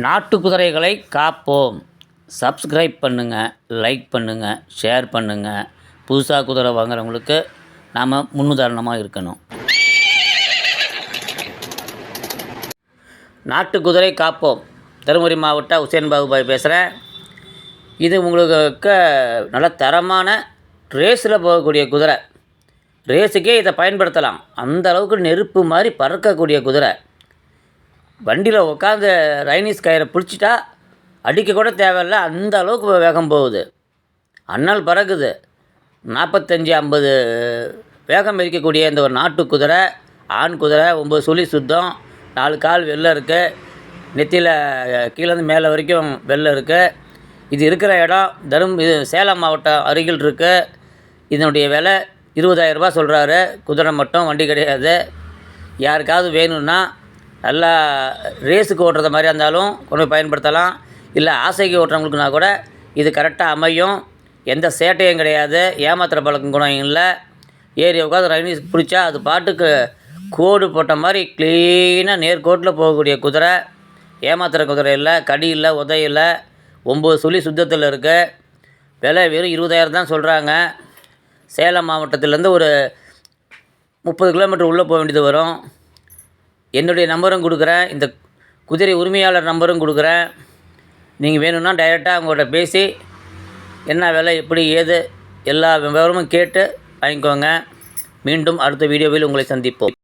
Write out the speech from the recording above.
நாட்டு குதிரைகளை காப்போம். சப்ஸ்கிரைப் பண்ணுங்கள் லைக் பண்ணுங்கள் ஷேர் பண்ணுங்கள் புதுசாக குதிரை வாங்குறவங்களுக்கு நாம் முன்னுதாரணமாக இருக்கணும். நாட்டு குதிரை காப்போம். தருமபுரி மாவட்ட உசேன் பாபுபாய் பேசுகிறேன் இது உங்களுக்கு நல்ல தரமான ரேஸில் போகக்கூடிய குதிரை. ரேஸுக்கே இதை பயன்படுத்தலாம். அந்த அளவுக்கு நெருப்பு மாதிரி பறக்கக்கூடிய குதிரை. வண்டியில் உட்காந்து ரைனிஸ் கயிறை பிடிச்சிட்டா அடிக்க கூட தேவையில்ல அந்த அளவுக்கு வேகம் போகுது. அண்ணல் பறக்குது. நாற்பத்தஞ்சி ஐம்பது வேகம் இருக்கக்கூடிய இந்த ஒரு நாட்டு குதிரை ஆண் குதிரை ஒம்பது சுழி சுத்தம் நாலு கால் வெளில இருக்குது நெத்தியில் கீழேருந்து மேலே வரைக்கும் வெளில இருக்குது இது இருக்கிற இடம் தரும் இது சேலம் மாவட்டம் அருகில் இருக்குது இதனுடைய விலை இருபதாயிரரூபா சொல்கிறாரு குதிரை மட்டும் வண்டி கிடையாது. யாருக்காவது வேணும்னா நல்லா ரேஸுக்கு ஓட்டுறத மாதிரி இருந்தாலும் கொண்டு போய் பயன்படுத்தலாம். இல்லை ஆசைக்கு ஓட்டுறவங்களுக்குனா கூட இது கரெக்டாக அமையும். எந்த சேட்டையும் கிடையாது. ஏமாத்துற பழக்கம் குணம் இல்லை. ஏறி உட்காந்து ரைனிஸ் பிடிச்சா அது பாட்டுக்கு கோடு போட்ட மாதிரி க்ளீனாக நேர்கோட்டில் போகக்கூடிய குதிரை. ஏமாத்துகிற குதிரை இல்லை கடி இல்லை உதை இல்லை. ஒம்பது சுழி சுத்தத்தில் இருக்குது விலை வெறும் இருபதாயிரம் தான் சொல்கிறாங்க சேலம் மாவட்டத்திலேருந்து ஒரு முப்பது கிலோமீட்டர் உள்ளே போக வேண்டியது வரும். என்னுடைய நம்பரும் கொடுக்குறேன். இந்த குதிரை உரிமையாளர் நம்பரும் கொடுக்குறேன். நீங்கள் வேணும்னா டைரெக்டாக அவங்கள்ட்ட பேசி என்ன விலை எப்படி ஏது எல்லா விவரமும் கேட்டு வாங்கிக்கோங்க. மீண்டும் அடுத்த வீடியோவில் உங்களை சந்திப்போம்.